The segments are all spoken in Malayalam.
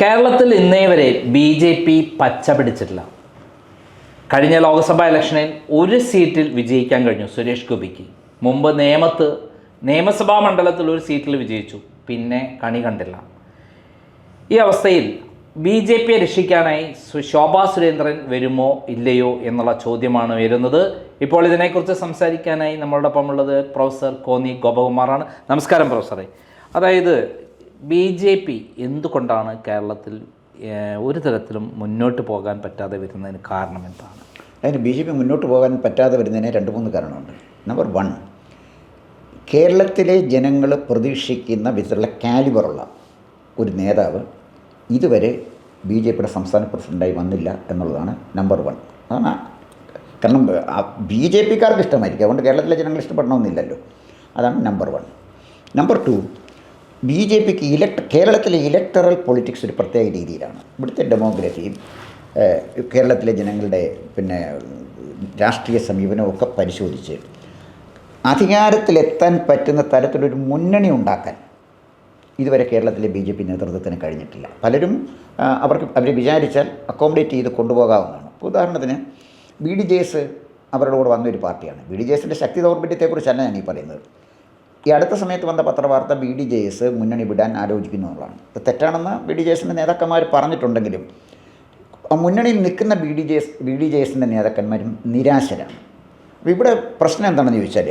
കേരളത്തിൽ ഇന്നേ വരെ ബി ജെ പി പച്ച പിടിച്ചിട്ടില്ല. കഴിഞ്ഞ ലോക്സഭാ ഇലക്ഷനിൽ ഒരു സീറ്റിൽ വിജയിക്കാൻ കഴിഞ്ഞു സുരേഷ് ഗോപിക്ക്. മുമ്പ് നേമത്ത് നിയമസഭാ മണ്ഡലത്തിൽ ഒരു സീറ്റിൽ വിജയിച്ചു പിന്നെ കണി കണ്ടില്ല. ഈ അവസ്ഥയിൽ ബി ജെ പിയെ രക്ഷിക്കാനായി ശോഭാ സുരേന്ദ്രൻ വരുമോ ഇല്ലയോ എന്നുള്ള ചോദ്യമാണ് വരുന്നത് ഇപ്പോൾ ഇതിനെക്കുറിച്ച് സംസാരിക്കാനായി നമ്മളോടൊപ്പം ഉള്ളത് പ്രൊഫസർ കോന്നി ഗോപകുമാറാണ്. നമസ്കാരം പ്രൊഫസറെ. അതായത് ബി ജെ പി എന്തുകൊണ്ടാണ് കേരളത്തിൽ ഒരു തരത്തിലും മുന്നോട്ട് പോകാൻ പറ്റാതെ വരുന്നതിന് കാരണം എന്താണ്? അതിന് ബി ജെ പി മുന്നോട്ട് പോകാൻ പറ്റാതെ വരുന്നതിന് രണ്ട് മൂന്ന് കാരണമുണ്ട്. നമ്പർ വൺ കേരളത്തിലെ ജനങ്ങൾ പ്രതീക്ഷിക്കുന്ന വിധത്തിലുള്ള കാലിബറുള്ള ഒരു നേതാവ് ഇതുവരെ ബി ജെ പിയുടെ സംസ്ഥാന പ്രസിഡന്റായി വന്നില്ല എന്നുള്ളതാണ് നമ്പർ വൺ അതാണ് കാരണം ബി ജെ പിക്കാർക്ക് ഇഷ്ടമായിരിക്കും. അതുകൊണ്ട് കേരളത്തിലെ ജനങ്ങൾ ഇഷ്ടപ്പെടണമെന്നില്ലല്ലോ. അതാണ് number one number two B J പിക്ക് ഇലക്ട് കേരളത്തിലെ ഇലക്ടറൽ പൊളിറ്റിക്സ് ഒരു പ്രത്യേക രീതിയിലാണ്. ഇവിടുത്തെ ഡെമോഗ്രഫിയും കേരളത്തിലെ ജനങ്ങളുടെ പിന്നെ രാഷ്ട്രീയ സമീപനവും ഒക്കെ പരിശോധിച്ച് അധികാരത്തിലെത്താൻ പറ്റുന്ന തരത്തിലൊരു മുന്നണി ഉണ്ടാക്കാൻ ഇതുവരെ കേരളത്തിലെ ബി ജെ പി നേതൃത്വത്തിന് കഴിഞ്ഞിട്ടില്ല. പലരും അവർക്ക് അവർ വിചാരിച്ചാൽ അക്കോമഡേറ്റ് ചെയ്ത് കൊണ്ടുപോകാവുന്നതാണ്. ഉദാഹരണത്തിന് ബി ഡി ജെ എസ് അവരുടെ കൂടെ വന്നൊരു പാർട്ടിയാണ്. ബി ഡി ജെ എസിന്റെ ശക്തി ദൗർബല്യത്തെക്കുറിച്ചല്ല ഞാൻ ഈ പറയുന്നത്. ഈ അടുത്ത സമയത്ത് വന്ന പത്രവാർത്ത ബി ഡി ജെ എസ് മുന്നണി വിടാൻ ആലോചിക്കുന്നു എന്നുള്ളതാണ്. ഇത് തെറ്റാണെന്ന് ബി ഡി ജെ എസിന്റെ നേതാക്കന്മാർ പറഞ്ഞിട്ടുണ്ടെങ്കിലും മുന്നണിയിൽ നിൽക്കുന്ന B D J S B D J എസിന്റെ നേതാക്കന്മാരും നിരാശരാണ്. അപ്പോൾ ഇവിടെ പ്രശ്നം എന്താണെന്ന് ചോദിച്ചാൽ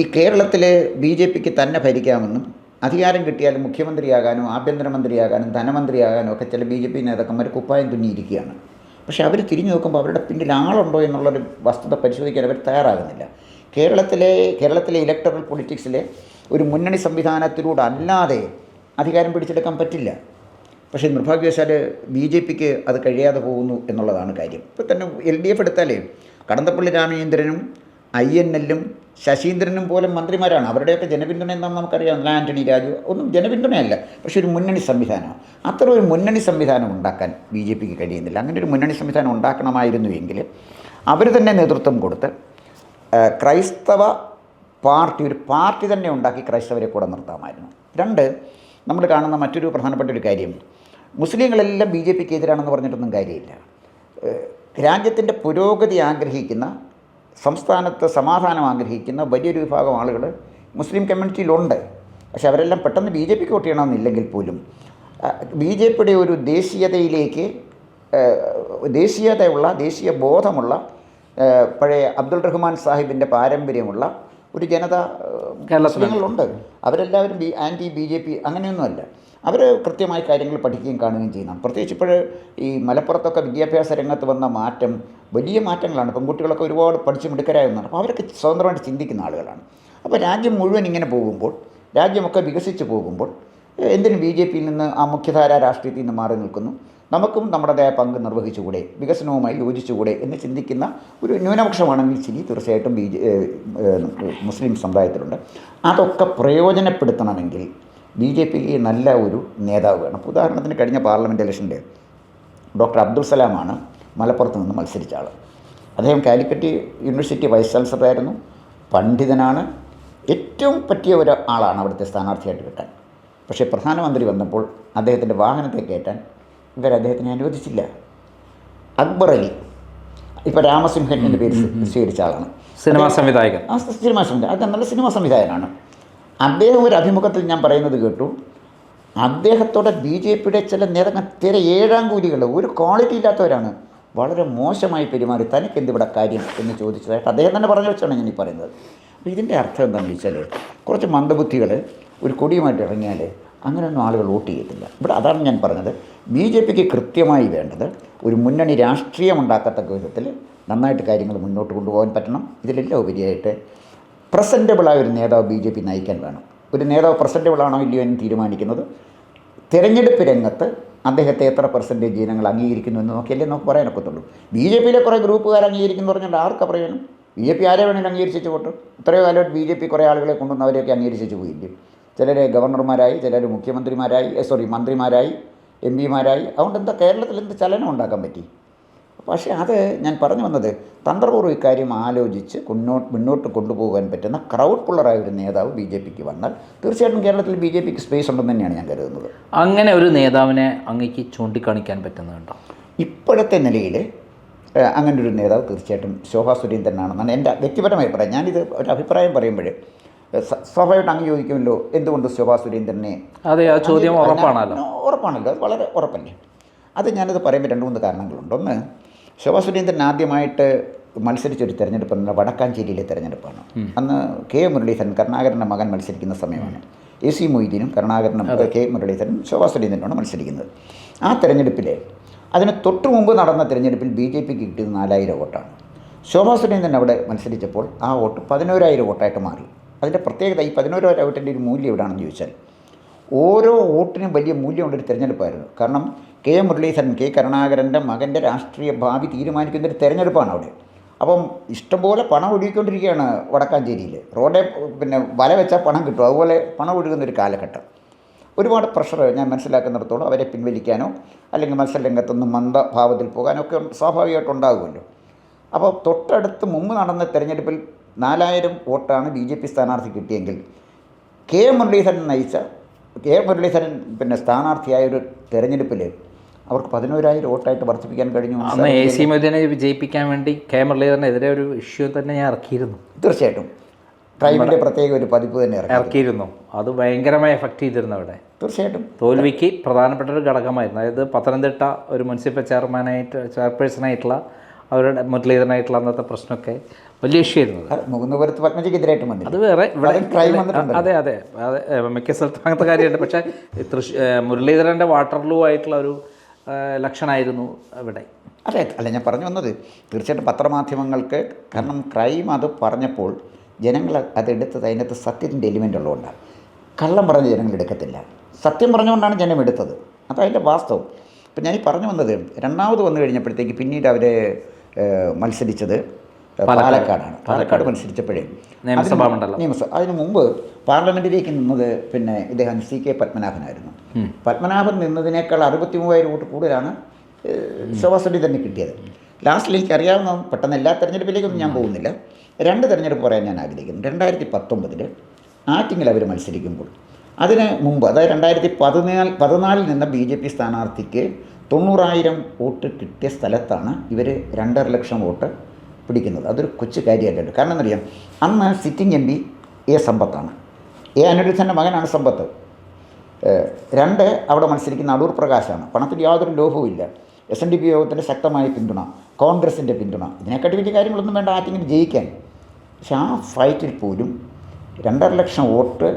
ഈ കേരളത്തിൽ ബി ജെ പിക്ക് തന്നെ ഭരിക്കാമെന്നും അധികാരം കിട്ടിയാൽ മുഖ്യമന്ത്രിയാകാനും ആഭ്യന്തരമന്ത്രിയാകാനും ധനമന്ത്രിയാകാനും ഒക്കെ ചില ബി ജെ പി നേതാക്കന്മാർ കുപ്പായം തുന്നിയിരിക്കുകയാണ്. പക്ഷേ അവർ തിരിഞ്ഞു നോക്കുമ്പോൾ അവരുടെ പിന്നിൽ ആളുണ്ടോ എന്നുള്ളൊരു വസ്തുത പരിശോധിക്കാൻ അവർ തയ്യാറാകുന്നില്ല. കേരളത്തിലെ കേരളത്തിലെ ഇലക്ടറൽ പൊളിറ്റിക്സിലെ ഒരു മുന്നണി സംവിധാനത്തിലൂടെ അല്ലാതെ അധികാരം പിടിച്ചെടുക്കാൻ പറ്റില്ല. പക്ഷേ നിർഭാഗ്യവശാൽ ബി ജെ പിക്ക് അത് കഴിയാതെ പോകുന്നു എന്നുള്ളതാണ് കാര്യം. ഇപ്പോൾ തന്നെ എൽ ഡി എഫ് എടുത്താലേ കടന്നപ്പള്ളി രാമചന്ദ്രനും ഐ എൻ എല്ലും ശശീന്ദ്രനും പോലെ മന്ത്രിമാരാണ്. അവരുടെയൊക്കെ ജനപിന്തുണ എന്താണെന്ന് നമുക്കറിയാം. ആന്റണി രാജു ഒന്നും ജനപിന്തുണയല്ല. പക്ഷെ ഒരു മുന്നണി സംവിധാനമാണ് അത്ര ഒരു മുന്നണി സംവിധാനം ഉണ്ടാക്കാൻ ബി ജെ പിക്ക് കഴിയുന്നില്ല. അങ്ങനെ ഒരു മുന്നണി സംവിധാനം ഉണ്ടാക്കണമായിരുന്നുവെങ്കിൽ അവർ തന്നെ നേതൃത്വം കൊടുത്ത് ക്രൈസ്തവ പാർട്ടി ഒരു പാർട്ടി തന്നെ ഉണ്ടാക്കി ക്രൈസ്തവരെ കൂടെ നിർത്താമായിരുന്നു. രണ്ട് നമ്മൾ കാണുന്ന മറ്റൊരു പ്രധാനപ്പെട്ട ഒരു കാര്യം മുസ്ലിങ്ങളെല്ലാം ബി ജെ പിക്ക് എതിരാണെന്ന് പറഞ്ഞിട്ടൊന്നും കാര്യമില്ല. രാജ്യത്തിന്റെ പുരോഗതി ആഗ്രഹിക്കുന്ന സംസ്ഥാനത്ത് സമാധാനം ആഗ്രഹിക്കുന്ന വലിയൊരു വിഭാഗം ആളുകൾ മുസ്ലിം കമ്മ്യൂണിറ്റിയിലുണ്ട്. പക്ഷെ അവരെല്ലാം പെട്ടെന്ന് ബി ജെ പിക്ക് വോട്ട് ചെയ്യണമെന്നില്ലെങ്കിൽ പോലും ബി ജെ പിയുടെ ഒരു ദേശീയതയിലേക്ക് ദേശീയതയുള്ള ദേശീയ ബോധമുള്ള പഴയ അബ്ദുൾ റഹ്മാൻ സാഹിബിന്റെ പാരമ്പര്യമുള്ള ഒരു ജനത കേരളങ്ങളുണ്ട്. മുസ്ലിങ്ങളുണ്ട്. അവരെല്ലാവരും B anti B J P അങ്ങനെയൊന്നുമല്ല അവർ കൃത്യമായി കാര്യങ്ങൾ പഠിക്കുകയും കാണുകയും ചെയ്യണം പ്രത്യേകിച്ച് ഇപ്പോൾ ഈ മലപ്പുറത്തൊക്കെ വിദ്യാഭ്യാസ രംഗത്ത് വന്ന മാറ്റം വലിയ മാറ്റങ്ങളാണ്. പെൺകുട്ടികളൊക്കെ ഒരുപാട് പഠിച്ച് മിടുക്കരായെന്നാണ് അപ്പോൾ അവരൊക്കെ സ്വതന്ത്രമായിട്ട് ചിന്തിക്കുന്ന ആളുകളാണ്. അപ്പോൾ രാജ്യം മുഴുവൻ ഇങ്ങനെ പോകുമ്പോൾ രാജ്യമൊക്കെ വികസിച്ച് പോകുമ്പോൾ എന്തിന് ബി ജെ പിയിൽ നിന്ന് ആ മുഖ്യധാര രാഷ്ട്രീയത്തിൽ നിന്ന് മാറി നിൽക്കുന്നു? നമുക്കും നമ്മുടേതായ പങ്ക് നിർവഹിച്ചുകൂടെ? വികസനവുമായി യോജിച്ചുകൂടെ? എന്ന് ചിന്തിക്കുന്ന ഒരു ന്യൂനപക്ഷമാണെങ്കിൽ ശരി തീർച്ചയായിട്ടും ബി ജെ മുസ്ലിം സമുദായത്തിലുണ്ട്. അതൊക്കെ പ്രയോജനപ്പെടുത്തണമെങ്കിൽ ബി ജെ പിക്ക് നല്ല ഒരു നേതാവ് വേണം. ഉദാഹരണത്തിന് കഴിഞ്ഞ പാർലമെന്റ് ഇലക്ഷന്റെ ഡോക്ടർ അബ്ദുൾ സലാമാണ് മലപ്പുറത്ത് നിന്ന് മത്സരിച്ച ആൾ അദ്ദേഹം കാലിക്കറ്റ് യൂണിവേഴ്സിറ്റി വൈസ് ചാൻസലറായിരുന്നു പണ്ഡിതനാണ്. ഏറ്റവും പറ്റിയ ഒരു ആളാണ് അവിടുത്തെ സ്ഥാനാർത്ഥിയായിട്ട് കിട്ടാൻ. പക്ഷേ പ്രധാനമന്ത്രി വന്നപ്പോൾ അദ്ദേഹത്തിന്റെ വാഹനത്തെ കയറ്റാൻ ഇവർ അദ്ദേഹത്തിനെ അനുവദിച്ചില്ല. അക്ബർ അലി ഇപ്പോൾ രാമസിംഹൻ എന്ന പേര് സ്വീകരിച്ച ആളാണ്. സിനിമാ സംവിധായകൻ. ആ സിനിമാ സംവിധായകൻ. അത് നല്ല സിനിമാ സംവിധായകനാണ്. അദ്ദേഹം ഒരു അഭിമുഖത്തിൽ ഞാൻ പറയുന്നത് കേട്ടു. അദ്ദേഹത്തോടെ ബി ജെ പിയുടെ ചില നേതാക്കൾ തിര ഏഴാം കൂലികൾ ഒരു ക്വാളിറ്റി ഇല്ലാത്തവരാണ്. വളരെ മോശമായി പെരുമാറി. തനിക്ക് എന്തിവിടെ കാര്യം എന്ന് ചോദിച്ചതായിട്ട് അദ്ദേഹം തന്നെ പറഞ്ഞു വെച്ചാണ് ഞാൻ ഈ പറയുന്നത്. അപ്പോൾ ഇതിന്റെ അർത്ഥം എന്താണെന്ന് വെച്ചാൽ കുറച്ച് മന്ദബുദ്ധികൾ ഒരു കൊടിയുമായിട്ട് ഇറങ്ങിയാൽ അങ്ങനെയൊന്നും ആളുകൾ വോട്ട് ചെയ്യത്തില്ല. ഇവിടെ അതാണ് ഞാൻ പറഞ്ഞത്. ബി ജെ പിക്ക് കൃത്യമായി വേണ്ടത് ഒരു മുന്നണി രാഷ്ട്രീയം ഉണ്ടാക്കത്തക്ക വിധത്തിൽ നന്നായിട്ട് കാര്യങ്ങൾ മുന്നോട്ട് കൊണ്ടുപോകാൻ പറ്റണം. ഇതിലെല്ലാം ഉപരിയായിട്ട് പ്രസന്റബിളായ ഒരു നേതാവ് ബി ജെ പി നയിക്കാൻ വേണം. ഒരു നേതാവ് പ്രസന്റബിൾ ആണോ ഇല്ലയോ എന്ന് തീരുമാനിക്കുന്നത്. തിരഞ്ഞെടുപ്പ് രംഗത്ത് അദ്ദേഹത്തെ എത്ര പെർസെന്റേജ് ജനങ്ങൾ അംഗീകരിക്കുന്നു എന്ന് നോക്കിയല്ലേ നമുക്ക് പറയാനൊക്കത്തുള്ളൂ ബി ജെ പിയിലെ കുറേ ഗ്രൂപ്പുകാർ അംഗീകരിക്കുന്നു പറഞ്ഞാൽ ആർക്കാ പറയണം ബി ജെ പി ആരെ വേണമെങ്കിലും അംഗീകരിച്ചു പോട്ടു ഇത്രയോ കാലമായിട്ട് ബി ജെ പി കുറേ ആളുകളെ കൊണ്ടുവന്ന് അവരെയൊക്കെ അംഗീകരിച്ചു പോയില്ലേ? ചിലർ ഗവർണർമാരായി ചിലർ മുഖ്യമന്ത്രിമാരായി സോറി മന്ത്രിമാരായി എം പിമാരായി. അതുകൊണ്ട് എന്താ കേരളത്തിൽ എന്ത് ചലനം ഉണ്ടാക്കാൻ പറ്റി? പക്ഷേ അത് ഞാൻ പറഞ്ഞു വന്നത് തന്ത്രപൂർവം ഇക്കാര്യം ആലോചിച്ച് മുന്നോട്ട് മുന്നോട്ട് കൊണ്ടുപോകാൻ പറ്റുന്ന ക്രൗഡ് പുള്ളറായ ഒരു നേതാവ് ബി ജെ പിക്ക് വന്നാൽ തീർച്ചയായിട്ടും കേരളത്തിൽ ബി ജെ പിക്ക് സ്പേസ് ഉണ്ടെന്ന് തന്നെയാണ് ഞാൻ കരുതുന്നത്. അങ്ങനെ ഒരു നേതാവിനെ അങ്ങേക്ക് ചൂണ്ടിക്കാണിക്കാൻ പറ്റുന്നുണ്ടോ ഇപ്പോഴത്തെ നിലയിൽ അങ്ങനെ ഒരു നേതാവ് തീർച്ചയായിട്ടും ശോഭാ സുരേന്ദ്രനാണെന്നാണ് എന്റെ വ്യക്തിപരമായ അഭിപ്രായം. ഞാനിത് ഒരു അഭിപ്രായം പറയുമ്പോൾ സ്വാഭാവികമായിട്ട് അങ്ങ് ചോദിക്കുമല്ലോ എന്തുകൊണ്ട് ശോഭാ സുരേന്ദ്രനെ? അതെ ആ ചോദ്യം ഉറപ്പാണല്ലോ. ഉറപ്പാണല്ലോ അത് വളരെ ഉറപ്പല്ലേ? അത് ഞാനത് പറയുമ്പോൾ രണ്ട് മൂന്ന് കാരണങ്ങളുണ്ട്. ഒന്ന് ശോഭാ സുരേന്ദ്രൻ ആദ്യമായിട്ട് മത്സരിച്ചൊരു തെരഞ്ഞെടുപ്പ് എന്നുള്ള വടക്കാഞ്ചേരിയിലെ തിരഞ്ഞെടുപ്പാണ്. അന്ന് കെ മുരളീധരൻ കരുണാകരന്റെ മകൻ മത്സരിക്കുന്ന സമയമാണ്. എ സി മൊയ്തീനും കരുണാകരനും കെ മുരളീധരനും ശോഭാ സുരേന്ദ്രനുമാണ് മത്സരിക്കുന്നത്. ആ തെരഞ്ഞെടുപ്പിലെ അതിന് തൊട്ടു മുമ്പ് നടന്ന തിരഞ്ഞെടുപ്പിൽ ബി ജെ പിക്ക് കിട്ടിയത് നാലായിരം വോട്ടാണ്. ശോഭാ സുരേന്ദ്രൻ അവിടെ മത്സരിച്ചപ്പോൾ ആ വോട്ട് പതിനോരായിരം വോട്ടായിട്ട് മാറി. അതിന്റെ പ്രത്യേകത ഈ പതിനോരായിരം വോട്ടിന്റെ ഒരു മൂല്യം എവിടെയാണെന്ന് ചോദിച്ചാൽ ഓരോ വോട്ടിനും വലിയ മൂല്യമുള്ളൊരു തിരഞ്ഞെടുപ്പായിരുന്നു. കാരണം കെ മുരളീധരൻ കെ കരുണാകരന്റെ മകന്റെ രാഷ്ട്രീയ ഭാവി തീരുമാനിക്കുന്ന ഒരു തിരഞ്ഞെടുപ്പാണ് അവിടെ. അപ്പം ഇഷ്ടംപോലെ പണം ഒഴുകിക്കൊണ്ടിരിക്കുകയാണ് വടക്കാഞ്ചേരിയിൽ. റോഡെ പിന്നെ വല വെച്ചാൽ പണം കിട്ടും. അതുപോലെ പണം ഒഴുകുന്ന ഒരു കാലഘട്ടം. ഒരുപാട് പ്രഷർ ഞാൻ മനസ്സിലാക്കുന്നിടത്തോളം അവരെ പിൻവലിക്കാനോ അല്ലെങ്കിൽ മത്സരരംഗത്തൊന്നും മന്ദഭാവത്തിൽ പോകാനോ ഒക്കെ സ്വാഭാവികമായിട്ടുണ്ടാകുമല്ലോ അപ്പോൾ തൊട്ടടുത്ത് മുമ്പ് നടന്ന തെരഞ്ഞെടുപ്പിൽ നാലായിരം വോട്ടാണ് ബി ജെ പി സ്ഥാനാർത്ഥി കിട്ടിയെങ്കിൽ കെ മുരളീധരൻ നയിച്ച കെ മുരളീധരൻ പിന്നെ സ്ഥാനാർത്ഥിയായ ഒരു തെരഞ്ഞെടുപ്പിൽ അവർക്ക് പതിനോരായിരം വോട്ടായിട്ട് വർദ്ധിപ്പിക്കാൻ കഴിഞ്ഞു. അന്ന് എ സി മൊയ്തീനെ വിജയിപ്പിക്കാൻ വേണ്ടി കെ മുരളീധരനെതിരെ ഒരു ഇഷ്യൂ തന്നെ ഞാൻ ഇറക്കിയിരുന്നു. തീർച്ചയായിട്ടും. ട്രൈബിന്റെ പ്രത്യേക ഒരു പതിപ്പ് തന്നെ ഇറക്കിയിരുന്നു. അത് ഭയങ്കരമായി എഫക്റ്റ് ചെയ്തിരുന്നു അവിടെ. തീർച്ചയായിട്ടും. തോൽവിക്ക് പ്രധാനപ്പെട്ട ഒരു ഘടകമായിരുന്നു. അതായത് പത്തനംതിട്ട ഒരു മുനിസിപ്പൽ ചെയർമാനായിട്ട് ചെയർപേഴ്സണായിട്ടുള്ള അവരുടെ മുരളീധരനായിട്ടുള്ള അന്നത്തെ പ്രശ്നമൊക്കെ വലിയ ഇഷ്യൂ ആയിരുന്നു അത്. മുകുന്ദപുരത്ത് പത്മജിക്കെതിരായിട്ട് വന്നില്ല. അത് വേറെ. അതെ അതെ അതെ മിക്ക സ്ഥലത്തും അങ്ങനത്തെ കാര്യമുണ്ട്. പക്ഷേ തൃശ് ഏ, മുരളീധരന്റെ വാട്ടർലൂ ആയിട്ടുള്ള ഒരു ലക്ഷണമായിരുന്നു ഇവിടെ അതെ അല്ല ഞാൻ പറഞ്ഞു വന്നത് തീർച്ചയായിട്ടും പത്രമാധ്യമങ്ങൾക്ക് കാരണം ക്രൈം അത് പറഞ്ഞപ്പോൾ ജനങ്ങൾ അതെടുത്തത് അതിനകത്ത് സത്യത്തിന്റെ എലിമെന്റ് ഉള്ളതുകൊണ്ടാണ്. കള്ളം പറഞ്ഞ് ജനങ്ങൾ എടുക്കത്തില്ല. സത്യം പറഞ്ഞുകൊണ്ടാണ് ജനം എടുത്തത്. അതതിന്റെ വാസ്തവം. ഇപ്പം ഞാൻ ഈ പറഞ്ഞു വന്നത് രണ്ടാമത് വന്നു കഴിഞ്ഞപ്പോഴത്തേക്ക് പിന്നീട് അവരെ മത്സരിച്ചത് പാലക്കാടാണ്. പാലക്കാട്. മത്സരിച്ചപ്പോഴേ നിയമസഭാ മണ്ഡലം. നിയമസഭ അതിന് മുമ്പ് പാർലമെന്റിലേക്ക് നിന്നത് പിന്നെ ഇദ്ദേഹം സി കെ പത്മനാഭനായിരുന്നു. പത്മനാഭൻ നിന്നതിനേക്കാൾ അറുപത്തി മൂവായിരം വോട്ട് കൂടുതലാണ് ഏഹ്, തന്നെ കിട്ടിയത്. ലാസ്റ്റിൽ എനിക്ക് അറിയാവുന്ന പെട്ടെന്ന് എല്ലാ തെരഞ്ഞെടുപ്പിലേക്കൊന്നും ഞാൻ പോകുന്നില്ല. രണ്ട് തെരഞ്ഞെടുപ്പ് പറയാൻ ഞാൻ ആഗ്രഹിക്കുന്നു. രണ്ടായിരത്തി പത്തൊമ്പതിൽ ആറ്റിങ്ങിൽ അവർ മത്സരിക്കുമ്പോൾ. അതിന് മുമ്പ് അതായത് രണ്ടായിരത്തി പതിനാല് പതിനാലിൽ നിന്ന് ബി ജെ പി സ്ഥാനാർത്ഥിക്ക് തൊണ്ണൂറായിരം വോട്ട് കിട്ടിയ സ്ഥലത്താണ് ഇവർ രണ്ടര ലക്ഷം വോട്ട് പിടിക്കുന്നത്. അതൊരു കൊച്ചു കാര്യമായിട്ടുണ്ട്. കാരണം എന്നറിയാം അന്ന് സിറ്റിംഗ് എം പി എ സമ്പത്താണ്. എ അനിരുദ്ധന്റെ മകനാണ് സമ്പത്ത്. രണ്ട് അവിടെ മത്സരിക്കുന്ന അടൂർ പ്രകാശാണ്. പണത്തിൽ യാതൊരു ലോഭവും ഇല്ല. എസ് എൻ ഡി പി യോഗത്തിന്റെ ശക്തമായ പിന്തുണ കോൺഗ്രസിന്റെ പിന്തുണ. ഇതിനെക്കാട്ടി വലിയ കാര്യങ്ങളൊന്നും വേണ്ട ആറ്റിങ്ങനെ ജയിക്കാൻ. പക്ഷെ ആ ഫൈറ്റിൽ പോലും രണ്ടര ലക്ഷം വോട്ട്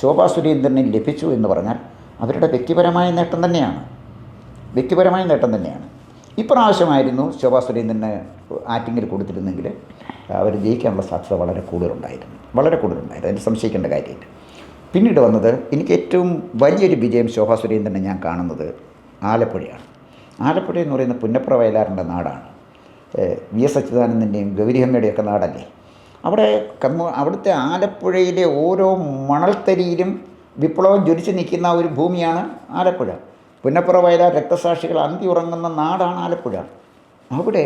ശോഭാ സുരേന്ദ്രന് ലഭിച്ചു എന്ന് പറഞ്ഞാൽ അവരുടെ വ്യക്തിപരമായ നേട്ടം തന്നെയാണ്. വ്യക്തിപരമായ നേട്ടം തന്നെയാണ്. ഇപ്രാവശ്യമായിരുന്നു ശോഭാ സുരേന്ദ്രന് ആറ്റിങ്ങിൽ കൊടുത്തിരുന്നെങ്കിൽ അവർ ജയിക്കാനുള്ള സാധ്യത വളരെ കൂടുതലുണ്ടായിരുന്നു. വളരെ കൂടുതലുണ്ടായിരുന്നു. അതിന് സംശയിക്കേണ്ട കാര്യമില്ല. പിന്നീട് വന്നത് എനിക്ക് ഏറ്റവും വലിയൊരു വിജയം ശോഭാ സുരേന്ദ്രനെ ഞാൻ കാണുന്നത് ആലപ്പുഴയാണ്. ആലപ്പുഴ എന്ന് പറയുന്ന പുന്നപ്ര വയലാറിന്റെ നാടാണ്. വി എസ് അച്യുതാനന്ദന്റെയും ഗൗരിഹമ്മയുടെയൊക്കെ നാടല്ലേ? അവിടെ കമ്മു അവിടുത്തെ ആലപ്പുഴയിലെ ഓരോ മണൽത്തരിയിലും വിപ്ലവം ജ്വലിച്ച് നിൽക്കുന്ന ഒരു ഭൂമിയാണ് ആലപ്പുഴ. പുന്നപ്പുറ വയലാർ രക്തസാക്ഷികൾ അന്തി ഉറങ്ങുന്ന നാടാണ് ആലപ്പുഴ. അവിടെ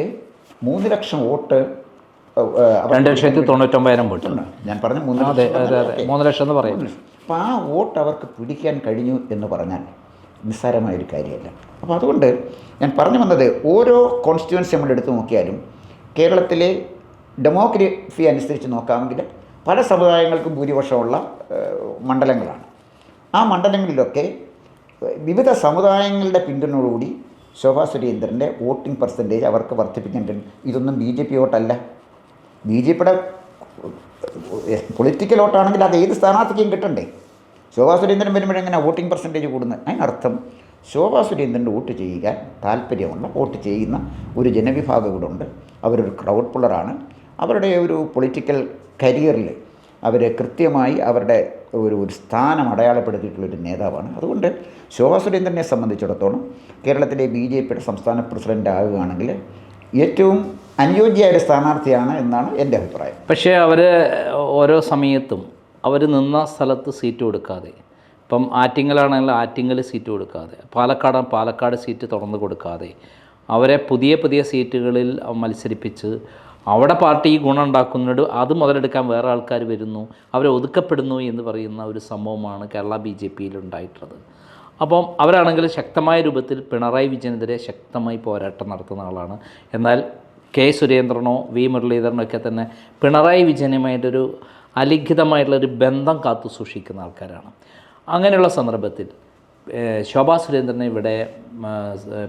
മൂന്ന് ലക്ഷം വോട്ട് രണ്ട് ലക്ഷത്തി തൊണ്ണൂറ്റൊമ്പതിനായിരം വോട്ടുണ്ട് ഞാൻ പറഞ്ഞു മൂന്ന് മൂന്ന് ലക്ഷം എന്ന് പറയും. അപ്പോൾ ആ വോട്ട് അവർക്ക് പിടിക്കാൻ കഴിഞ്ഞു എന്ന് പറഞ്ഞാൽ നിസ്സാരമായൊരു കാര്യമല്ല. അപ്പോൾ അതുകൊണ്ട് ഞാൻ പറഞ്ഞു വന്നത് ഓരോ കോൺസ്റ്റിറ്റ്യുവൻസി നമ്മൾ എടുത്തു നോക്കിയാലും കേരളത്തിലെ ഡെമോഗ്രഫി അനുസരിച്ച് നോക്കാമെങ്കിൽ പല സമുദായങ്ങൾക്കും ഭൂരിപക്ഷമുള്ള മണ്ഡലങ്ങളാണ്. ആ മണ്ഡലങ്ങളിലൊക്കെ വിവിധ സമുദായങ്ങളുടെ പിന്തുണയോടുകൂടി ശോഭാ സുരേന്ദ്രന്റെ വോട്ടിംഗ് പെർസെന്റേജ് അവർക്ക് വർദ്ധിപ്പിക്കേണ്ടത് ഇതൊന്നും ബി ജെ പി വോട്ടല്ല. ബി ജെ പിയുടെ പൊളിറ്റിക്കൽ വോട്ടാണെങ്കിൽ അത് ഏത് സ്ഥാനാർത്ഥിക്കും കിട്ടണ്ടേ? ശോഭാ സുരേന്ദ്രൻ വരുമ്പോഴെങ്ങനെ വോട്ടിംഗ് പെർസെന്റേജ് കൂടുന്നത്? അതിനർത്ഥം ശോഭാ സുരേന്ദ്രന്റെ വോട്ട് ചെയ്യാൻ താല്പര്യമുള്ള വോട്ട് ചെയ്യുന്ന ഒരു ജനവിഭാഗം കൂടെ ഉണ്ട്. അവരൊരു ക്രൗഡ് പുള്ളറാണ്. അവരുടെ ഒരു പൊളിറ്റിക്കൽ കരിയറിൽ അവർ കൃത്യമായി അവരുടെ ഒരു ഒരു സ്ഥാനം അടയാളപ്പെടുത്തിയിട്ടുള്ളൊരു നേതാവാണ്. അതുകൊണ്ട് ശോഭാ സുരേന്ദ്രനെ സംബന്ധിച്ചിടത്തോളം കേരളത്തിലെ ബി ജെ പിയുടെ സംസ്ഥാന പ്രസിഡന്റ് ആകുകയാണെങ്കിൽ ഏറ്റവും അനുയോജ്യമായ സ്ഥാനാർത്ഥിയാണ് എന്നാണ് എന്റെ അഭിപ്രായം. പക്ഷേ അവർ ഓരോ സമയത്തും അവർ നിന്ന സ്ഥലത്ത് സീറ്റ് കൊടുക്കാതെ ഇപ്പം ആറ്റിങ്ങലാണെങ്കിൽ ആറ്റിങ്ങൽ സീറ്റ് കൊടുക്കാതെ പാലക്കാട് പാലക്കാട് സീറ്റ് തുറന്ന് കൊടുക്കാതെ അവരെ പുതിയ പുതിയ സീറ്റുകളിൽ മത്സരിപ്പിച്ച് അവിടെ പാർട്ടി ഗുണം ഉണ്ടാക്കുന്നുണ്ട് അത് മുതലെടുക്കാൻ വേറെ ആൾക്കാർ വരുന്നു അവരെ ഒതുക്കപ്പെടുന്നു എന്ന് പറയുന്ന ഒരു സംഭവമാണ് കേരള ബി ജെ പിയിൽ ഉണ്ടായിട്ടുള്ളത്. അപ്പം അവരാണെങ്കിൽ ശക്തമായ രൂപത്തിൽ പിണറായി വിജയനെതിരെ ശക്തമായി പോരാട്ടം നടത്തുന്ന ആളാണ്. എന്നാൽ കെ സുരേന്ദ്രനോ വി മുരളീധരനോ ഒക്കെ തന്നെ പിണറായി വിജയനുമായിട്ടൊരു അലിഖിതമായിട്ടുള്ളൊരു ബന്ധം കാത്തു സൂക്ഷിക്കുന്ന ആൾക്കാരാണ്. അങ്ങനെയുള്ള സന്ദർഭത്തിൽ ശോഭാ സുരേന്ദ്രനെ ഇവിടെ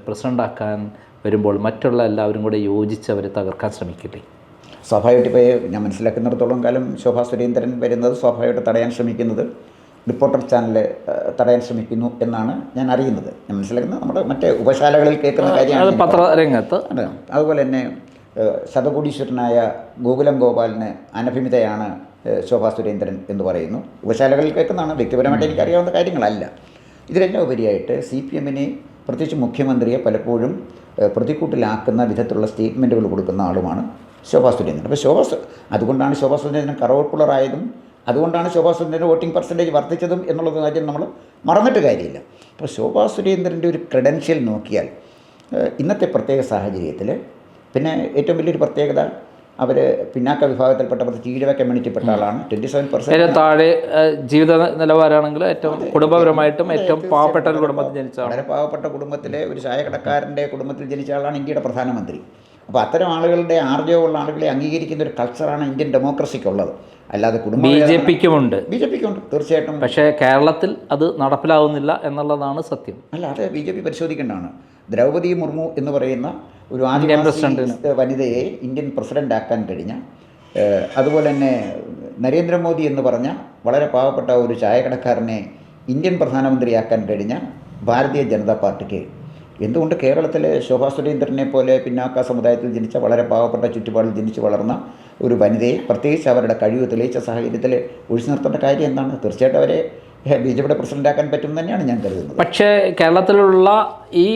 പ്രസിഡന്റാക്കാൻ വരുമ്പോൾ മറ്റുള്ള എല്ലാവരും കൂടെ യോജിച്ച് അവരെ തകർക്കാൻ ശ്രമിക്കില്ലേ സ്വാഭാവികമായിട്ട് ഇപ്പോൾ ഞാൻ മനസ്സിലാക്കുന്നിടത്തോളം കാലം ശോഭാ സുരേന്ദ്രൻ വരുന്നത് സ്വാഭാവികമായിട്ട് തടയാൻ ശ്രമിക്കുന്നത് റിപ്പോർട്ടർ ചാനൽ തടയാൻ ശ്രമിക്കുന്നു എന്നാണ് ഞാൻ അറിയുന്നത്. ഞാൻ മനസ്സിലാക്കുന്നത് നമ്മുടെ മറ്റേ ഉപശാലകളിൽ കേൾക്കുന്ന കാര്യമാണ് പത്രരംഗത്ത്. അതെ. അതുപോലെ തന്നെ ശതകോടീശ്വരനായ ഗോകുലം ഗോപാലിന് അനഭിമിതയാണ് ശോഭാ സുരേന്ദ്രൻ എന്ന് പറയുന്നു. ഉപശാലകളിൽ കേൾക്കുന്നതാണ് വ്യക്തിപരമായിട്ട് എനിക്കറിയാവുന്ന കാര്യങ്ങളല്ല. ഇതിലെല്ലാം ഉപരിയായിട്ട് സി പി എമ്മിനെ പ്രത്യേകിച്ച് മുഖ്യമന്ത്രിയെ പലപ്പോഴും പ്രതിക്കൂട്ടിലാക്കുന്ന വിധത്തിലുള്ള സ്റ്റേറ്റ്മെന്റുകൾ കൊടുക്കുന്ന ആളുമാണ് ശോഭാ സുരേന്ദ്രൻ. അപ്പോൾ ശോഭാ അതുകൊണ്ടാണ് ശോഭാ സുരേന്ദ്രൻ കറവപ്പുള്ളറായതും അതുകൊണ്ടാണ് ശോഭാ സുരേന്ദ്രന്റെ വോട്ടിംഗ് പെർസെന്റേജ് വർദ്ധിച്ചതും എന്നുള്ള കാര്യം നമ്മൾ മറന്നിട്ട് കാര്യമില്ല. അപ്പോൾ ശോഭാ സുരേന്ദ്രന്റെ ഒരു ക്രെഡൻഷ്യൽ നോക്കിയാൽ ഇന്നത്തെ പ്രത്യേക സാഹചര്യത്തിൽ പിന്നെ ഏറ്റവും വലിയൊരു പ്രത്യേകത അവർ പിന്നാക്ക വിഭാഗത്തിൽപ്പെട്ട തീരവ കമ്മ്യൂണിറ്റിപ്പെട്ട ആളാണ്. ട്വന്റി സെവൻ പെർസെന്റ് താഴെ ജീവിത നിലവാരമാണെങ്കിൽ ഏറ്റവും കുടുംബപരമായിട്ടും ഏറ്റവും പാവപ്പെട്ട ഒരു കുടുംബത്തിൽ ജനിച്ച വളരെ പാവപ്പെട്ട കുടുംബത്തിലെ ഒരു ചായക്കടക്കാരന്റെ കുടുംബത്തിൽ ജനിച്ച ആളാണ് ഇന്ത്യയുടെ പ്രധാനമന്ത്രി. അപ്പോൾ അത്തരം ആളുകളുടെ ആർജവമുള്ള ആളുകളെ അംഗീകരിക്കുന്ന ഒരു കൾച്ചറാണ് ഇന്ത്യൻ ഡെമോക്രസിക്കുള്ളത് അല്ലാതെ കുടുംബ ബി ജെ പിക്കുമുണ്ട്. ബി ജെ പിക്കുണ്ട് തീർച്ചയായിട്ടും. പക്ഷേ കേരളത്തിൽ അത് നടപ്പിലാവുന്നില്ല എന്നുള്ളതാണ് സത്യം. അല്ല അത് ബി ജെ പി പരിശോധിക്കേണ്ടതാണ്. ദ്രൗപദി മുർമു എന്ന് പറയുന്ന ഒരു ആദിവാസി വനിതയെ ഇന്ത്യൻ പ്രസിഡന്റ് ആക്കാൻ കഴിഞ്ഞ അതുപോലെ തന്നെ നരേന്ദ്രമോദി എന്ന് പറഞ്ഞ വളരെ പാവപ്പെട്ട ഒരു ചായക്കടക്കാരനെ ഇന്ത്യൻ പ്രധാനമന്ത്രിയാക്കാൻ കഴിഞ്ഞ ഭാരതീയ ജനതാ പാർട്ടിക്ക്. എന്തുകൊണ്ട് കേരളത്തിലെ ശോഭാ സുരേന്ദ്രനെ പോലെ പിന്നാക്ക സമുദായത്തിൽ ജനിച്ച വളരെ പാവപ്പെട്ട ചുറ്റുപാടിൽ ജനിച്ച് വളർന്ന ഒരു വനിതയെ പ്രത്യേകിച്ച് അവരുടെ കഴിവ് തെളിയിച്ച സാഹചര്യത്തിൽ ഒഴിച്ചു നിർത്തേണ്ട കാര്യം എന്താണ്? തീർച്ചയായിട്ടും അവരെ ബി ജെ പിയുടെ പ്രസിഡന്റാക്കാൻ പറ്റും തന്നെയാണ് ഞാൻ കരുതുന്നത്. പക്ഷേ കേരളത്തിലുള്ള ഈ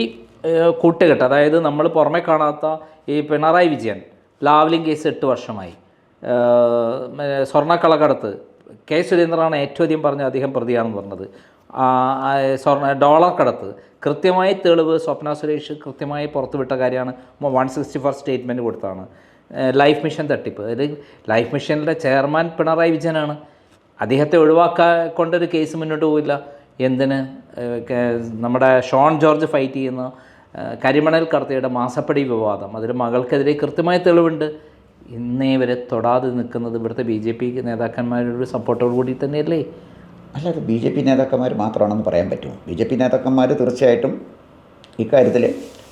കൂട്ടുകെട്ട്. അതായത് നമ്മൾ പുറമെ കാണാത്ത ഈ പിണറായി വിജയൻ ലാവ്ലിംഗ് കേസ് എട്ട് വർഷമായി. സ്വർണക്കളകടത്ത് കെ സുരേന്ദ്രനാണ് ഏറ്റവും അധികം പറഞ്ഞ അദ്ദേഹം പ്രതിയാണെന്ന് പറഞ്ഞത്. സ്വർണ ഡോളർ കടത്ത് കൃത്യമായ തെളിവ് സ്വപ്ന സുരേഷ് കൃത്യമായി പുറത്തുവിട്ട കാര്യമാണ്. വൺ സിക്സ്റ്റി ഫോർ സ്റ്റേറ്റ്മെന്റ് കൊടുത്താണ്. ലൈഫ് മിഷൻ തട്ടിപ്പ്. അതായത് ലൈഫ് മിഷനിലെ ചെയർമാൻ പിണറായി വിജയനാണ്. അദ്ദേഹത്തെ ഒഴിവാക്കാക്കൊണ്ടൊരു കേസ് മുന്നോട്ട് പോയില്ല എന്തിന്? നമ്മുടെ ഷോൺ ജോർജ് ഫൈറ്റ് ചെയ്യുന്ന കരിമണൽ കർത്തയുടെ മാസപ്പടി വിവാദം. അതിൽ മകൾക്കെതിരെ കൃത്യമായ തെളിവുണ്ട്. ഇന്നേ വരെ തൊടാതെ നിൽക്കുന്നത് ഇവിടുത്തെ ബി ജെ പി നേതാക്കന്മാരുടെ സപ്പോർട്ടോട് കൂടി തന്നെയല്ലേ? അല്ലാതെ ബി ജെ പി നേതാക്കന്മാർ മാത്രമാണെന്ന് പറയാൻ പറ്റുമോ? ബി ജെ പി നേതാക്കന്മാർ തീർച്ചയായിട്ടും ഇക്കാര്യത്തിൽ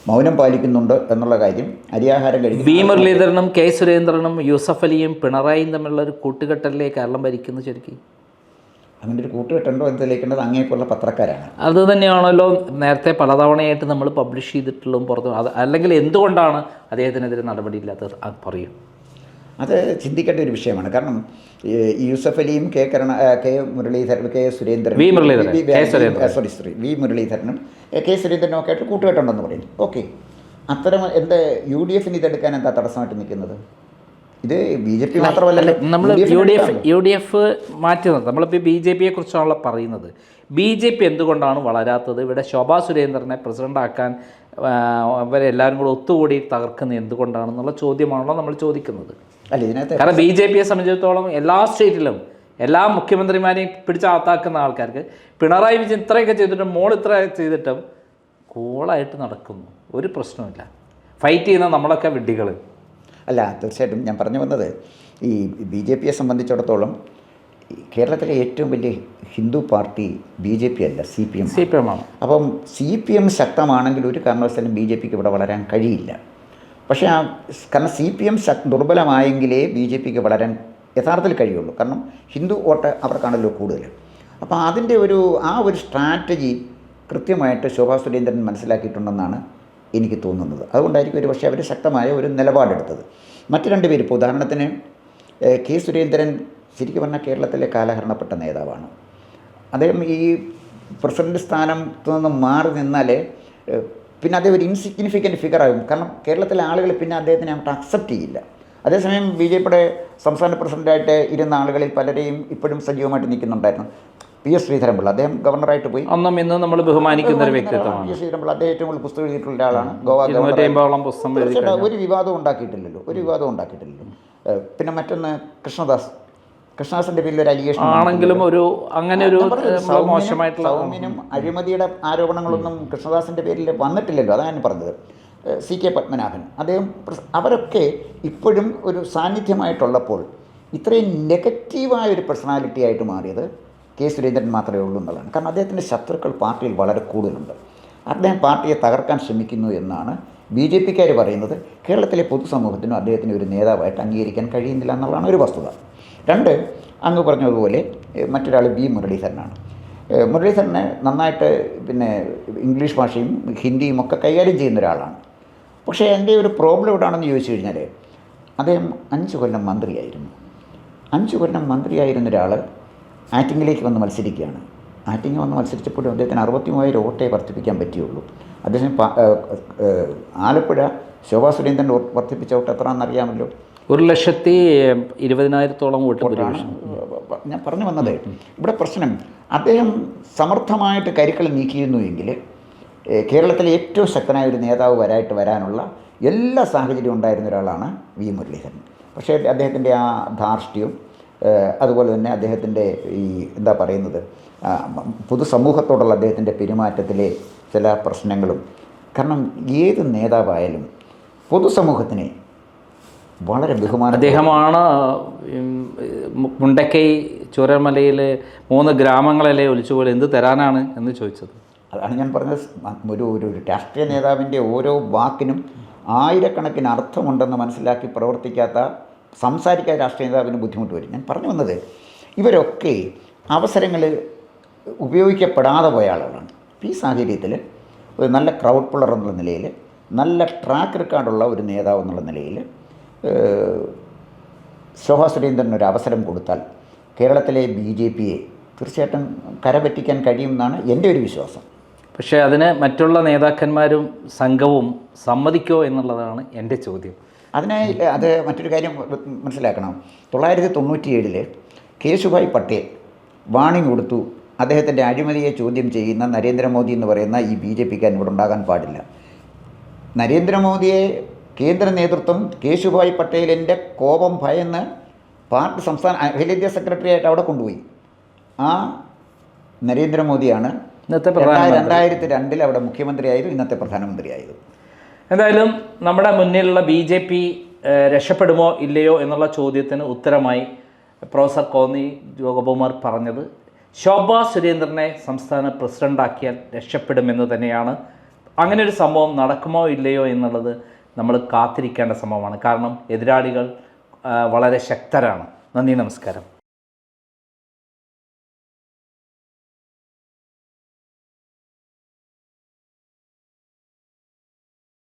മൗനം പാലിക്കുന്നുണ്ട് എന്നുള്ള കാര്യം അരിയാഹാരം വി ബി മുരളീധരനും കെ സുരേന്ദ്രനും യൂസഫ് അലിയും പിണറായിയും തമ്മിലുള്ള ഒരു കൂട്ടുകെട്ടല്ലേ കേരളം ഭരിക്കുന്നു ശരിക്കും. അങ്ങനെ ഒരു കൂട്ടുകെട്ടുണ്ടോ എന്ന് തെളിയിക്കേണ്ടത് അങ്ങേക്കുള്ള പത്രക്കാരാണ്. അത് തന്നെയാണല്ലോ നേരത്തെ പലതവണയായിട്ട് നമ്മൾ പബ്ലിഷ് ചെയ്തിട്ടുള്ളതും പുറത്ത് അത് അല്ലെങ്കിൽ എന്തുകൊണ്ടാണ് അദ്ദേഹത്തിനെതിരെ നടപടിയില്ലാത്തത്? അത് പറയും. അത് ചിന്തിക്കേണ്ട ഒരു വിഷയമാണ്. കാരണം യൂസഫ് അലിയും K Karuna K Muraleedharan K Surendran V Muraleedharan. Sorry sorry V മുരളീധരനും K സുരേന്ദ്രനും ഒക്കെ ആയിട്ട് കൂട്ടുകെട്ടുണ്ടെന്ന് പറയുന്നു. ഓക്കെ അത്തരം എന്താ യു ഡി എഫിന് ഇതെടുക്കാൻ എന്താ തടസ്സമായിട്ട് നിൽക്കുന്നത്? ഇത് ബി ജെ പി മാത്രമല്ല നമ്മൾ U D F U D F മാറ്റി നിർത്തും നമ്മളിപ്പോൾ ബി ജെ പിയെ കുറിച്ചാണല്ലോ പറയുന്നത്. ബി ജെ പി എന്തുകൊണ്ടാണ് വളരാത്തത്? ഇവിടെ ശോഭാ സുരേന്ദ്രനെ പ്രസിഡന്റ് ആക്കാൻ ആ, അവരെല്ലാവരും കൂടെ ഒത്തുകൂടി തകർക്കുന്നത് എന്തുകൊണ്ടാണെന്നുള്ള ചോദ്യമാണല്ലോ നമ്മൾ ചോദിക്കുന്നത്. അല്ല ഇതിനകത്ത് കാരണം ബി ജെ പിയെ സംബന്ധിച്ചിടത്തോളം എല്ലാ സ്റ്റേറ്റിലും എല്ലാ മുഖ്യമന്ത്രിമാരെയും പിടിച്ചാത്താക്കുന്ന ആൾക്കാർക്ക് പിണറായി വിജയൻ ഇത്രയൊക്കെ ചെയ്തിട്ടും മോൾ ഇത്ര ചെയ്തിട്ടും കൂളായിട്ട് നടക്കുന്നു. ഒരു പ്രശ്നമില്ല ഫൈറ്റ് ചെയ്യുന്ന നമ്മളൊക്കെ വിഡ്ഢികൾ അല്ല തീർച്ചയായിട്ടും ഞാൻ പറഞ്ഞു വന്നത് ഈ ബി ജെ പിയെ സംബന്ധിച്ചിടത്തോളം കേരളത്തിലെ ഏറ്റവും വലിയ Hindu party B J P അല്ല C P M C P M ആണ്. അപ്പം സി പി എം ശക്തമാണെങ്കിൽ ഒരു കാരണവശാലും ബി ജെ പിക്ക് ഇവിടെ വളരാൻ കഴിയില്ല. പക്ഷേ ആ കാരണം സി പി എം ദുർബലമായെങ്കിലേ ബി ജെ പിക്ക് വളരാൻ യഥാർത്ഥത്തിൽ കഴിയുള്ളൂ. കാരണം ഹിന്ദു വോട്ട് അവർക്കാണല്ലോ കൂടുതൽ. അപ്പോൾ അതിന്റെ ഒരു ആ ഒരു സ്ട്രാറ്റജി കൃത്യമായിട്ട് ശോഭാ സുരേന്ദ്രൻ മനസ്സിലാക്കിയിട്ടുണ്ടെന്നാണ് എനിക്ക് തോന്നുന്നത്. അതുകൊണ്ടായിരിക്കും ഒരു പക്ഷേ അവർ ശക്തമായ ഒരു നിലപാടെടുത്തത്. മറ്റ് രണ്ടുപേർ ഇപ്പോൾ ഉദാഹരണത്തിന് കെ സുരേന്ദ്രൻ ശരിക്കും പറഞ്ഞാൽ കേരളത്തിലെ കാലഹരണപ്പെട്ട നേതാവാണ്. അദ്ദേഹം ഈ പ്രസിഡന്റ് സ്ഥാനത്ത് നിന്ന് മാറി നിന്നാൽ പിന്നെ അദ്ദേഹം ഒരു ഇൻസിഗ്നിഫിക്കന്റ് ഫിഗർ ആകും. കാരണം കേരളത്തിലെ ആളുകൾ പിന്നെ അദ്ദേഹത്തിനെ അങ്ങോട്ട് അക്സെപ്റ്റ് ചെയ്യില്ല. അതേസമയം ബി ജെ പിയുടെ സംസ്ഥാന പ്രസിഡന്റായിട്ട് ഇരുന്ന ആളുകളിൽ പലരെയും ഇപ്പോഴും സജീവമായിട്ട് നിൽക്കുന്നുണ്ടായിരുന്നു. P S Sreedharan Pillai. അദ്ദേഹം ഗവർണറായിട്ട് പോയി. അന്നും ഇന്ന് നമ്മൾ ബഹുമാനിക്കുന്ന ഒരു വ്യക്തിത്വമാണ്. P S Sreedharan Pillai. അദ്ദേഹം ഏറ്റവും കൂടുതൽ പുസ്തകം എഴുതിയിട്ടുള്ള ഒരാളാണ്. ഗോവ പുസ്തകം ഒരു വിവാദവും ഉണ്ടാക്കിയിട്ടില്ലല്ലോ. ഒരു വിവാദവും ഉണ്ടാക്കിയിട്ടില്ലല്ലോ. പിന്നെ മറ്റൊന്ന് കൃഷ്ണദാസ്. കൃഷ്ണദാസിന്റെ പേരിൽ ഒരു അലിഗേഷൻ ആണെങ്കിലും ഒരു അങ്ങനെ ഒരു മോശമായിട്ടുള്ള സൗമ്യനും അഴിമതിയുടെ ആരോപണങ്ങളൊന്നും കൃഷ്ണദാസിന്റെ പേരിൽ വന്നിട്ടില്ലല്ലോ. അതാണ് ഞാൻ പറഞ്ഞത്. C K Padmanabhan. അദ്ദേഹം അവരൊക്കെ ഇപ്പോഴും ഒരു സാന്നിധ്യമായിട്ടുള്ളപ്പോൾ ഇത്രയും നെഗറ്റീവായ ഒരു പേഴ്സണാലിറ്റി ആയിട്ട് മാറിയത് കെ സുരേന്ദ്രൻ മാത്രമേ ഉള്ളൂ എന്നുള്ളതാണ്. കാരണം അദ്ദേഹത്തിന്റെ ശത്രുക്കൾ പാർട്ടിയിൽ വളരെ കൂടുതലുണ്ട്. അദ്ദേഹം പാർട്ടിയെ തകർക്കാൻ ശ്രമിക്കുന്നു എന്നാണ് ബി ജെ പിക്കാർ പറയുന്നത്. കേരളത്തിലെ പൊതുസമൂഹത്തിനും അദ്ദേഹത്തിന് ഒരു നേതാവായിട്ട് അംഗീകരിക്കാൻ കഴിയുന്നില്ല എന്നുള്ളതാണ് ഒരു വസ്തുത. രണ്ട് അങ്ങ് പറഞ്ഞതുപോലെ മറ്റൊരാൾ ബി മുരളീധരനാണ്. മുരളീധരനെ നന്നായിട്ട് പിന്നെ ഇംഗ്ലീഷ് ഭാഷയും ഹിന്ദിയും ഒക്കെ കൈകാര്യം ചെയ്യുന്ന ഒരാളാണ്. പക്ഷേ എന്റെ ഒരു പ്രോബ്ലം എവിടെയാണെന്ന് ചോദിച്ചു കഴിഞ്ഞാൽ അദ്ദേഹം അഞ്ച് കൊല്ലം മന്ത്രിയായിരുന്നു. അഞ്ച് കൊല്ലം മന്ത്രിയായിരുന്ന ഒരാൾ ആറ്റിങ്ങിലേക്ക് വന്ന് മത്സരിക്കുകയാണ്. ആറ്റിങ്ങ് വന്ന് മത്സരിച്ചപ്പോഴും അദ്ദേഹത്തിന് അറുപത്തി മൂവായിരം വോട്ടേ വർദ്ധിപ്പിക്കാൻ പറ്റിയുള്ളൂ. അദ്ദേഹം ആലപ്പുഴ ശോഭാ സുരേന്ദ്രൻ വർദ്ധിപ്പിച്ച വോട്ട് എത്രയാണെന്ന് അറിയാമല്ലോ? ഒരു ലക്ഷത്തി ഇരുപതിനായിരത്തോളം വോട്ട് വോട്ടാണ്. ഞാൻ പറഞ്ഞു വന്നത് ഇവിടെ പ്രശ്നം അദ്ദേഹം സമർത്ഥമായിട്ട് കരുക്കൾ നീക്കിയിരുന്നു എങ്കിൽ കേരളത്തിലെ ഏറ്റവും ശക്തനായ ഒരു നേതാവ് വരായിട്ട് വരാനുള്ള എല്ലാ സാഹചര്യവും ഉണ്ടായിരുന്ന ഒരാളാണ് വി മുരളീധരൻ. പക്ഷേ അദ്ദേഹത്തിന്റെ ആ ധാർഷ്ട്യവും അതുപോലെ തന്നെ അദ്ദേഹത്തിന്റെ ഈ എന്താ പറയുന്നത് പൊതുസമൂഹത്തോടുള്ള അദ്ദേഹത്തിന്റെ പെരുമാറ്റത്തിലെ ചില പ്രശ്നങ്ങളും. കാരണം ഏത് നേതാവായാലും പൊതുസമൂഹത്തിനെ വളരെ ബഹുമാനം അദ്ദേഹമാണ് മുണ്ടക്കൈ ചൂരമലയിലെ മൂന്ന് ഗ്രാമങ്ങളിലെ ഒലിച്ചുപോലെ എന്ത് തരാനാണ് എന്ന് ചോദിച്ചത്. അതാണ് ഞാൻ പറഞ്ഞത്. ഒരു ഒരു രാഷ്ട്രീയ നേതാവിന്റെ ഓരോ വാക്കിനും ആയിരക്കണക്കിന് അർത്ഥമുണ്ടെന്ന് മനസ്സിലാക്കി പ്രവർത്തിക്കാത്ത സംസാരിക്കാത്ത രാഷ്ട്രീയ നേതാവിന് ബുദ്ധിമുട്ട് വരും ഞാൻ പറഞ്ഞു വന്നത് ഇവരൊക്കെ അവസരങ്ങൾ ഉപയോഗിക്കപ്പെടാതെ പോയ ആളുകളാണ്. ഈ സാഹചര്യത്തിൽ ഒരു നല്ല ക്രൗഡ് പുള്ളർ എന്നുള്ള നിലയിൽ നല്ല ട്രാക്ക് റെക്കോർഡുള്ള ഒരു നേതാവ് എന്നുള്ള നിലയിൽ ശോഭ സുരേന്ദ്രന് ഒരു അവസരം കൊടുത്താൽ കേരളത്തിലെ ബി ജെ പിയെ തീർച്ചയായിട്ടും കരപറ്റിക്കാൻ കഴിയുമെന്നാണ് എന്റെ ഒരു വിശ്വാസം. പക്ഷേ അതിന് മറ്റുള്ള നേതാക്കന്മാരും സംഘവും സമ്മതിക്കോ എന്നുള്ളതാണ് എന്റെ ചോദ്യം. അതിനായി അത് മറ്റൊരു കാര്യം മനസ്സിലാക്കണം. തൊള്ളായിരത്തി തൊണ്ണൂറ്റി ഏഴിൽ കേശുഭായ് പട്ടേൽ വാണിംഗ് കൊടുത്തു. അദ്ദേഹത്തിന്റെ അഴിമതിയെ ചോദ്യം ചെയ്യുന്ന നരേന്ദ്രമോദി എന്ന് പറയുന്ന ഈ ബി ജെ പിക്ക് ഇവിടെ ഉണ്ടാകാൻ പാടില്ല. നരേന്ദ്രമോദിയെ കേന്ദ്ര നേതൃത്വം കേശുഭായ് പട്ടേലിന്റെ കോപം ഭയന്ന് പാർട്ടി സംസ്ഥാന അഖിലേന്ത്യാ സെക്രട്ടറി ആയിട്ട് അവിടെ കൊണ്ടുപോയി. ആ നരേന്ദ്രമോദിയാണ് രണ്ടായിരത്തി രണ്ടിൽ അവിടെ മുഖ്യമന്ത്രിയായിരുന്നു ഇന്നത്തെ പ്രധാനമന്ത്രിയായത്. എന്തായാലും നമ്മുടെ മുന്നിലുള്ള ബി ജെ പി രക്ഷപ്പെടുമോ ഇല്ലയോ എന്നുള്ള ചോദ്യത്തിന് ഉത്തരമായി പ്രൊഫസർ കോന്നി ജോഗകുമാർ പറഞ്ഞത്. ശോഭ സുരേന്ദ്രനെ സംസ്ഥാന പ്രസിഡന്റാക്കിയാൽ രക്ഷപ്പെടുമെന്ന് തന്നെയാണ്. അങ്ങനെ ഒരു സംഭവം നടക്കുമോ ഇല്ലയോ എന്നുള്ളത് നമ്മൾ കാത്തിരിക്കേണ്ട സംഭവമാണ്. കാരണം എതിരാളികൾ വളരെ ശക്തരാണ്. നന്ദി നമസ്കാരം.